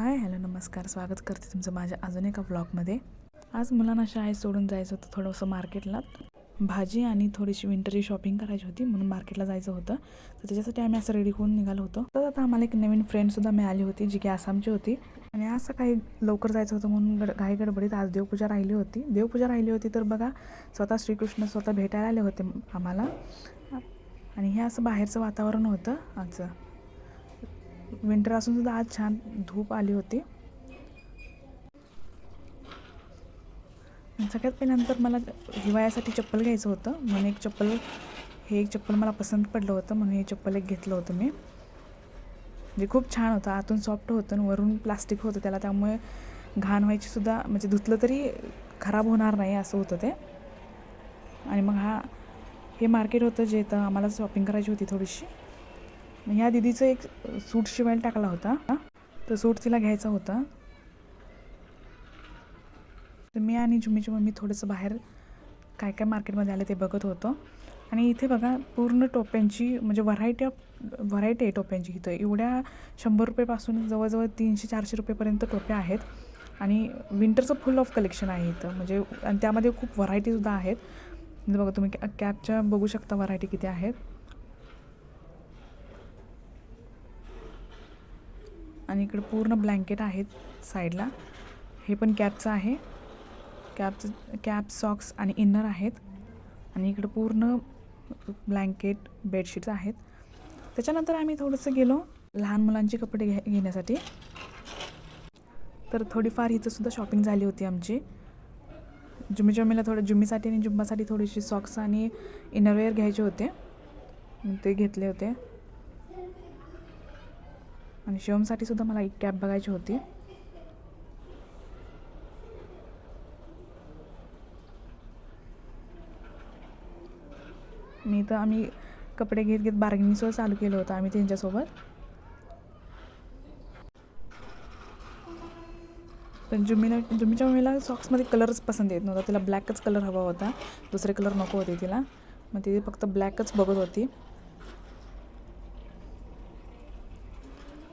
Hi hello नमस्कार. स्वागत करते तुमचं माझ्या अजून एका ब्लॉगमध्ये आज मुलांना शाळेत सोडून जायचं होतं थोडंसं मार्केटला. भाजी आणि थोडीशी विंटरची शॉपिंग करायची होती म्हणून मार्केटला जायचं होतं. तर त्याच्यासाठी आम्ही असं रेडी होऊन निघालो होतो. तर आता आम्हाला एक नवीन फ्रेंडसुद्धा मिळाली होती जी की आसामची होती. आणि असं काही लवकर जायचं होतं म्हणून गड घाई गडबडीत आज देवपूजा राहिली होती. देवपूजा राहिली होती तर बघा स्वतः श्रीकृष्ण स्वतः भेटायला आले होते आम्हाला. आणि हे असं बाहेरचं वातावरण होतं आजचं. विंटर असून सुद्धा आज छान धूप आली होती. सगळ्यात पहिल्यानंतर मला हिवाळ्यासाठी चप्पल घ्यायचं होतं. म्हणून एक चप्पल हे एक चप्पल मला पसंत पडलं होतं. म्हणून हे चप्पल एक घेतलं होतं मी. जे खूप छान होतं. आतून सॉफ्ट होतं आणि वरून प्लास्टिक होतं त्याला. त्यामुळे घाण व्हायचीसुद्धा म्हणजे धुतलं तरी खराब होणार नाही असं होतं ते. आणि मग हा हे मार्केट होतं जे तर आम्हाला शॉपिंग करायची होती थोडीशी. ह्या दिदीचं एक सूट शिवायला टाकला होता. तर सूट तिला घ्यायचा होता. तर मी आणि जुमीची मम्मी थोडंसं बाहेर काय काय मार्केटमध्ये आले ते बघत होतो. आणि इथे बघा पूर्ण टोप्यांची म्हणजे व्हरायटी ऑफ व्हरायटी आहे टोप्यांची इथं. एवढ्या शंभर रुपयेपासून जवळजवळ तीनशे चारशे रुपयेपर्यंत टोप्या आहेत. आणि विंटरचं फुल ऑफ कलेक्शन आहे इथं. म्हणजे आणि त्यामध्ये खूप व्हरायटीसुद्धा आहेत. बघा तुम्ही कॅ कॅबच्या बघू शकता व्हरायटी किती आहेत. आणि इकडं पूर्ण ब्लँकेट आहेत साईडला हे पण कॅपचं आहे. कॅपचं कॅप सॉक्स आणि इनर आहेत. आणि इकडं पूर्ण ब्लँकेट बेडशीट्स आहेत. त्याच्यानंतर आम्ही थोडंसं गेलो लहान मुलांचे कपडे घे घेण्यासाठी. तर थोडीफार इथंसुद्धा शॉपिंग झाली होती आमची. जुम्मी जुम्मीला थोडं जुम्मीसाठी आणि जुम्बासाठी थोडीशी सॉक्स आणि इनरवेअर घ्यायचे होते. ते घेतले होते. आणि शिवमसाठी सुद्धा मला एक कॅब बघायची होती. मी तर आम्ही कपडे घेत घेत बार्गेनिंगसुद्धा चालू केलं होतं आम्ही त्यांच्यासोबत. पण जुमीला जुमीच्या मम्मीला सॉक्समध्ये कलरच पसंत येत नव्हता. तिला ब्लॅकच कलर हवा होता. दुसरे कलर नको होते तिला. मग ती फक्त ब्लॅकच बघत होती.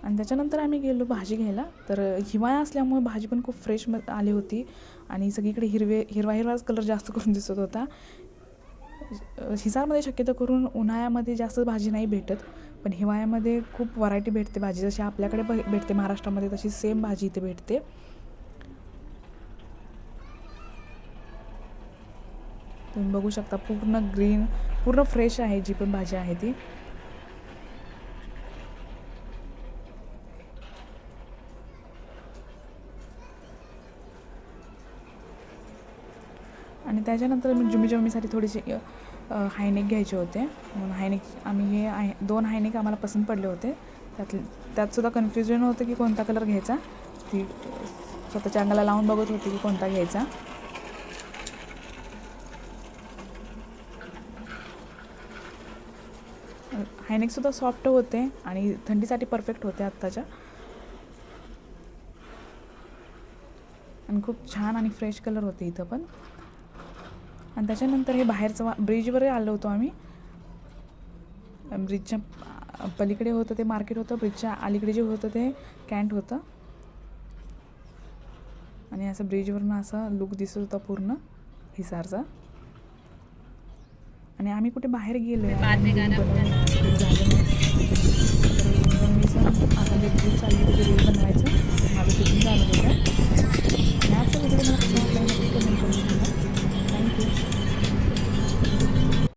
आणि त्याच्यानंतर आम्ही गेलो भाजी घ्यायला. तर हिवाळा असल्यामुळे भाजी पण खूप फ्रेश म आली होती. आणि सगळीकडे हिरवे हिरवा हिरवाच कलर जास्त करून दिसत होता. हिसारमध्ये शक्यतो करून उन्हाळ्यामध्ये जास्त भाजी नाही भेटत. पण हिवाळ्यामध्ये खूप व्हरायटी भेटते भाजी. जशी आपल्याकडे ब भेटते महाराष्ट्रामध्ये तशी सेम भाजी इथे भेटते. तुम्ही बघू शकता पूर्ण ग्रीन पूर्ण फ्रेश आहे जी पण भाजी आहे ती. आणि त्याच्यानंतर मी जुमी जमीसाठी थोडीशी हायनेक घ्यायचे होते. म्हणून हायनेक आम्ही हे आय दोन हायनेक आम्हाला पसंत पडले होते. त्यातले त्यातसुद्धा कन्फ्युजन होतं की कोणता कलर घ्यायचा. ती स्वतःच्या अंगाला लावून बघत होती की कोणता घ्यायचा. हायनेकसुद्धा सॉफ्ट होते आणि थंडीसाठी परफेक्ट होते आत्ताच्या. आणि खूप छान आणि फ्रेश कलर होते इथं पण. आणि त्याच्यानंतर हे बाहेरचं वा ब्रिजवर आलो होतो आम्ही. ब्रिजच्या पलीकडे होतं ते मार्केट होतं ब्रिजच्या अलीकडे जे होतं ते कॅन्ट होतं. आणि असं ब्रिजवरून असा लुक दिसत होता पूर्ण हिसारचा. आणि आम्ही कुठे बाहेर गेलो आता ब्रिज चालली होती रील बनवायचं